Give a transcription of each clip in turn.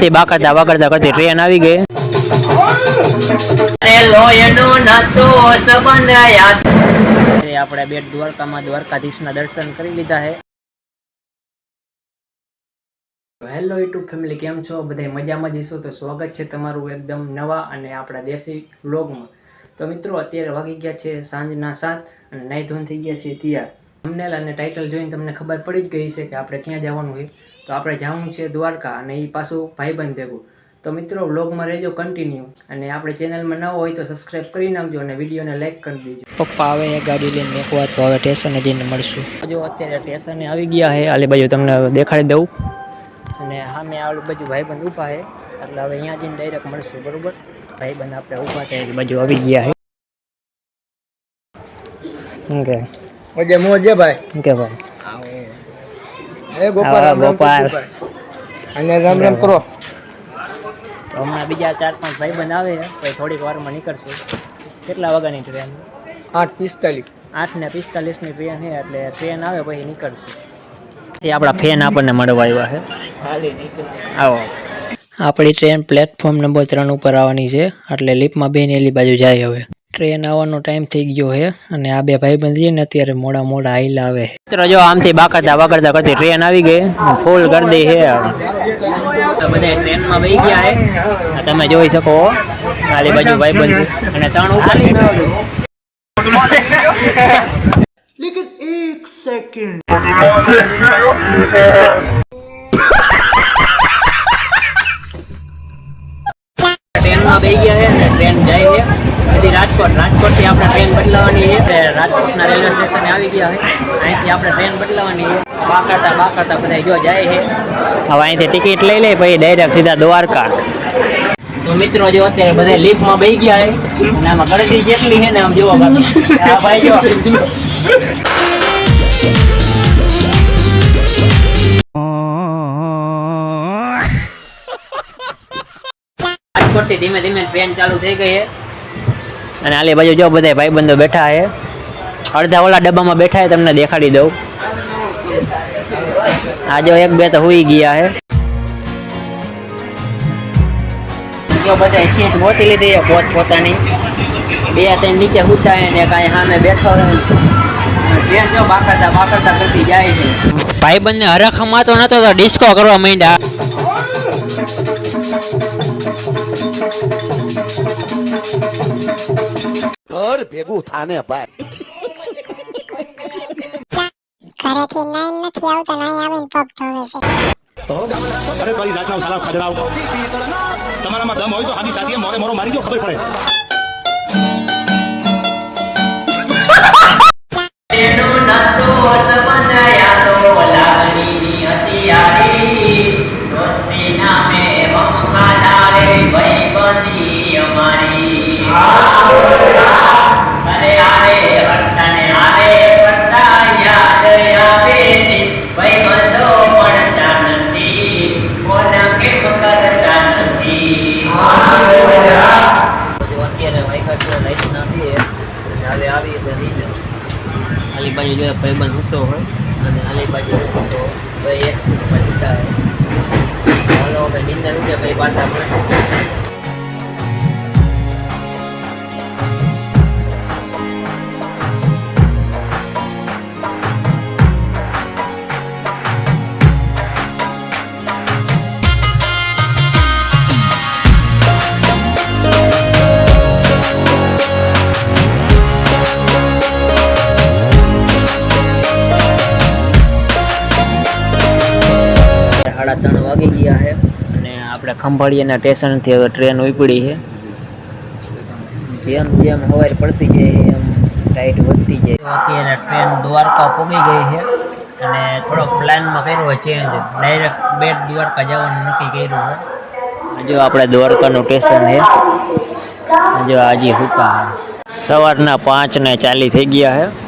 તે બાકરતા બાકરતા કરતી ટ્રેન આવી ગઈ. આપણે બેટ દ્વારકામાં દ્વારકાધીશના દર્શન કરી લીધા છે હેલો યુટ્યુબ ફેમિલી કેમ છો? બધા મજામાં જઈશું તો સ્વાગત છે તમારું એકદમ નવા અને આપણા દેશી વ્લોગમાં. તો મિત્રો અત્યારે વાગી ગયા છે સાંજના સાત અને નાઈ ધોન થઈ ગયા છે તૈયાર થંબનેલ અને ટાઇટલ જોઈને તમને ખબર પડી જ ગઈ છે કે આપણે ક્યાં જવાનું છે. તો આપણે જવાનું છે દ્વારકા અને એ પાછું ભાઈબંધ ભેગું. તો મિત્રો વ્લોગમાં રહેજો કન્ટિન્યુ અને આપણે ચેનલમાં ન હોય તો સબસ્ક્રાઇબ કરી નાખજો અને વિડીયોને લાઈક કરી દેજો. પપ્પા આવે એ ગાડી લઈને મેકવા તો હવે સ્ટેશને જઈને મળશું. જો અત્યારે સ્ટેશને આવી ગયા છે. આલી બાજુ તમને દેખાડી દઉં. અને સામે આવેલું બાજુ ભાઈબંધ ઊભા છે. એટલે હવે અહીંયા જઈને ડાયરેક્ટ મળશું બરાબર? ભાઈબંધ આપણે ઊભા છે બાજુ આવી ગયા છે. ઓકે મોજે મોજે ભાઈ? કે ભાઈ? એ ગોપાલ ગોપાલ. અને રામ રામ કરો. હમણાં બીજા ચાર પાંચ ભાઈ આવે છે પછી થોડીક વારમાં નીકળશું. કેટલા વાગ્યાની ટ્રેન આઠ પિસ્તાલીસ. આઠ ને પિસ્તાલીસની ટ્રેન છે એટલે ટ્રેન આવે પછી નીકળશું. એ આપણા ફેન આપણને મળવા આવ્યા છે આવો. આપણી ટ્રેન પ્લેટફોર્મ નંબર ત્રણ ઉપર આવવાની છે એટલે લિફ્ટમાં બેન એલી બાજુ જાય હવે. ટ્રેન આવવાનો ટાઈમ થઈ ગયો છે અને આ બે ભાઈબંધ છે ને અત્યારે મોડા મોડા આઈલા આવે મિત્રો જો આમથી બાકડતા બાકડતા કરતી ટ્રેન આવી ગઈ ફૂલ ગરદી છે. બધા ટ્રેનમાં વહી ગયા છે. તમે જોઈ શકો ખાલી બાજુ ભાઈ બંધ અને ત્રણ ઉપર છે. ટ્રેનમાં બેસી ગયા છે અને ટ્રેન જાય છે. બધી રાજકોટ. રાજકોટથી આપણે ટ્રેન બદલાવાની છે. રાજકોટના રેલવે સ્ટેશને આવી ગયા છે. અહીંથી આપણે ટ્રેન બદલાવાની છે. બાકાતા બાકાતા બધા જો જાય છે. હવે અહીંથી ટિકિટ લઈ લે પછી ડાયરેક્ટ સીધા દ્વારકા. તો મિત્રો જો અત્યારે બધા લિફ્ટમાં બેસી ગયા છે. અને આમાં ગણતરી કેટલી છે ને આમ જોવા બાકી. આ ભાઈ જો. રાજકોટથી ધીમે ધીમે ટ્રેન ચાલુ થઈ ગઈ છે. અને આલી બાજુ જો બધા ભાઈબંધો બેઠા છે. અડધા ઓલા ડબ્બામાં બેઠા છે, તમને દેખાડી દઉં. આ જો એક બે તો હુઈ ગયા છે. જો બધા સીટ મોટી લીધી છે, પોત પોતાની. બે ત્રણ નીચે હુતા છે ને કાંઈ સામે બેઠો છે ટ્રેન જો બાકરતા બાકરતા કરતી જાય છે. ભાઈબંધને હરખમાં તો નતો તો ડિસ્કો કરવા માંડ્યા. ઘર ભેગું થાને ભાઈ. ઘરેથી નાઈન નથી આવતા નાઈ આવીને પગ ધોવે છે. અરે કઈ જાતના સાલા ખજરાવ તમારામાં દમ હોય તો હાની સાથીએ મોરે મોરો મારી દો ખબર પડે. લાઈટ હવે આવી નહીં આલી બાજુ જો ભાઈબંધ સૂતો હોય, અને આલી બાજુ તો ભાઈ એક સીટ પર જતા હોય. હાલો, હવે નિંદર ઉઠે ભાઈ પાછા મળશે. સાડા ત્રણ વાગી ગયા છે અને આપણે ખંભાળિયાના સ્ટેશનથી હવે ટ્રેન ઉપડી છે. જેમ જેમ હવારે પડતી જાય એમ ટાઈટ વધતી જાય અત્યારે ટ્રેન દ્વારકા પહોંચી ગઈ છે અને થોડો પ્લાનમાં કર્યો હોય ચેન્જ ડાયરેક્ટ બેટ દ્વારકા જવાનું નક્કી કર્યું છે. જો આપણે દ્વારકાનું સ્ટેશન છે. જો આજે હુતા સવારના પાંચ ને ચાલી થઈ ગયા છે.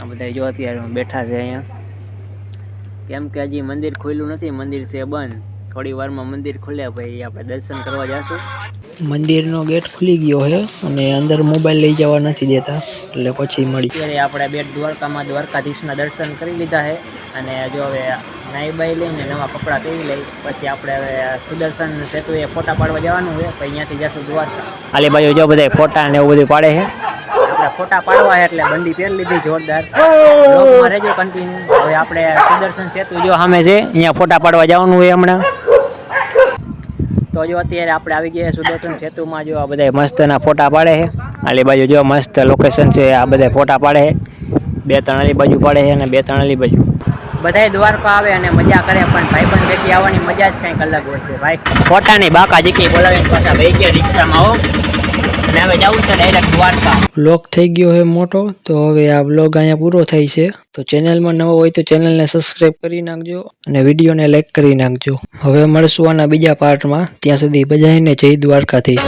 આ બધા જો અત્યારે બેઠા છે અહીંયા. કેમ કે હજી મંદિર ખુલ્લું નથી મંદિર છે બંધ. થોડી વારમાં મંદિર ખુલ્યા પછી આપણે દર્શન કરવા જઈશું મંદિરનો ગેટ ખુલી ગયો છે અને અંદર મોબાઈલ લઈ જવા નથી દેતા એટલે પછી મળી. અત્યારે આપણે બેટ દ્વારકામાં દ્વારકાધીશના દર્શન કરી લીધા છે. અને જો હવે નાઈ બાઈ લઈને નવા કપડાં પહેરી લઈ પછી આપણે હવે સુદર્શન સેતુ એ ફોટા પાડવા જવાનું છે પછી અહીંયાથી જશું દ્વારકા. આલી બાજુ જો બધા ફોટા ને એવું બધું પાડે છે. આપણે ફોટા પાડવા એટલે બંડી પહેરી લીધી જોરદાર. બ્લોગમાં રહેજો કન્ટિન્યુ હવે આપણે સુદર્શન સેતુ જો સામે છે અહીંયા ફોટા પાડવા જવાનું હોય હમણાં. તો જો અત્યારે આપણે આવી ગયા સુદર્શન સેતુમાં જો આ બધા મસ્તના ફોટા પાડે છે. આલી બાજુ જો મસ્ત લોકેશન છે આ બધા ફોટા પાડે છે. બે ત્રણ આલી બાજુ પાડે છે અને બે ત્રણ આલી બાજુ. બધાય દ્વારકા આવે અને મજા કરે પણ ભાઈ પણ ભેગી આવવાની મજા જ કંઈક અલગ હોય છે. ભાઈ ફોટાની બાકા જીકી બોલાવીને પાછા ભાઈ ગયા રિક્ષામાં હો. બ્લોગ થઈ ગયો હે મોટો, તો હવે આ બ્લોગ અહીંયા પૂરો થાય છે. તો ચેનલમાં નવો હોય તો ચેનલને સબસ્ક્રાઇબ કરી નાખજો અને વિડીયોને લાઈક કરી નાખજો. હવે મળશું આના બીજા પાર્ટમાં ત્યાં સુધી બજાઈને જય દ્વારકાથી